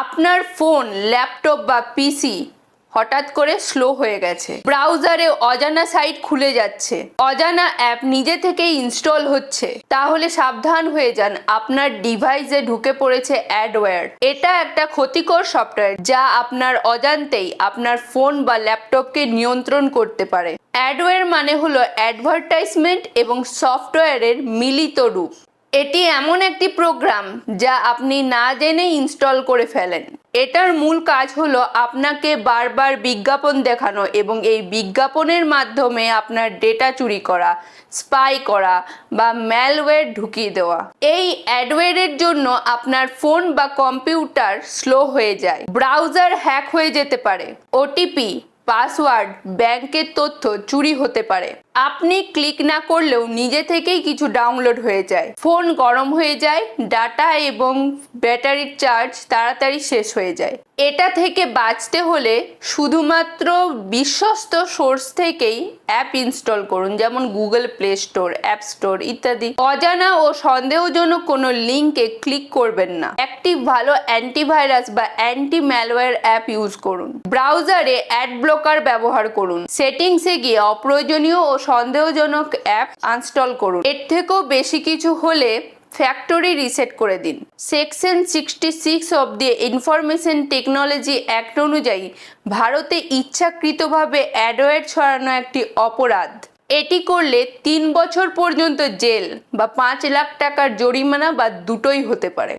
আপনার phone, laptop বা পিসি হঠাৎ করে স্লো হয়ে গেছে। ব্রাউজারে অজানা সাইট খুলে যাচ্ছে। অজানা অ্যাপ নিজে থেকেই ইনস্টল হচ্ছে। তাহলে সাবধান হয়ে যান, আপনার ডিভাইসে ঢুকে পড়েছে অ্যাডওয়্যার। এটা একটা ক্ষতিকর সফটওয়্যার যা আপনার অজান্তেই আপনার ফোন বা ল্যাপটপকে নিয়ন্ত্রণ করতে পারে। অ্যাডওয়্যার মানে হলো অ্যাডভার্টাইজমেন্ট এবং সফটওয়্যারের মিলিত রূপ। এটি এমন একটি প্রোগ্রাম যা আপনি না জেনে ইনস্টল করে ফেলেন। এটার মূল কাজ হলো আপনাকে বারবার বিজ্ঞাপন দেখানো এবং এই বিজ্ঞাপনের মাধ্যমে আপনার ডেটা চুরি করা, স্পাই করা বা ম্যালওয়্যার ঢুকিয়ে দেওয়া। এই অ্যাডওয়্যারের জন্য আপনার ফোন বা কম্পিউটার স্লো হয়ে যায়, ব্রাউজার হ্যাক হয়ে যেতে পারে, ওটিপি, পাসওয়ার্ড, ব্যাংকের তথ্য চুরি হতে পারে। আপনি ক্লিক না করলেও নিজে থেকেই কিছু ডাউনলোড হয়ে যায়। ফোন গরম হয়ে যায়, ডাটা এবং ব্যাটারির চার্জ তাড়াতাড়ি শেষ হয়ে যায়। এটা থেকে বাঁচতে হলে শুধুমাত্র বিশ্বস্ত সোর্স থেকেই অ্যাপ ইনস্টল করুন, যেমন Google play store, app store ইত্যাদি। অজানা ও সন্দেহজনক কোনো লিঙ্কে ক্লিক করবেন না। একটি ভালো অ্যান্টিভাইরাস বা অ্যান্টি ম্যালওয়্যার অ্যাপ ইউজ করুন। ব্রাউজারে অ্যাড ব্লকার ব্যবহার করুন। সেটিংসে গিয়ে অপ্রয়োজনীয় ও সন্দেহজনক অ্যাপ আনস্টল করুন। এর থেকেও বেশি কিছু হলে ফ্যাক্টরি রিসেট করে দিন। Section sixty six of the information technology act অনুযায়ী ভারতে ইচ্ছাকৃতভাবে অ্যাডওয়েড ছড়ানো একটি অপরাধ। এটি করলে তিন বছর পর্যন্ত জেল বা পাঁচ লাখ টাকার জরিমানা বা দুটোই হতে পারে।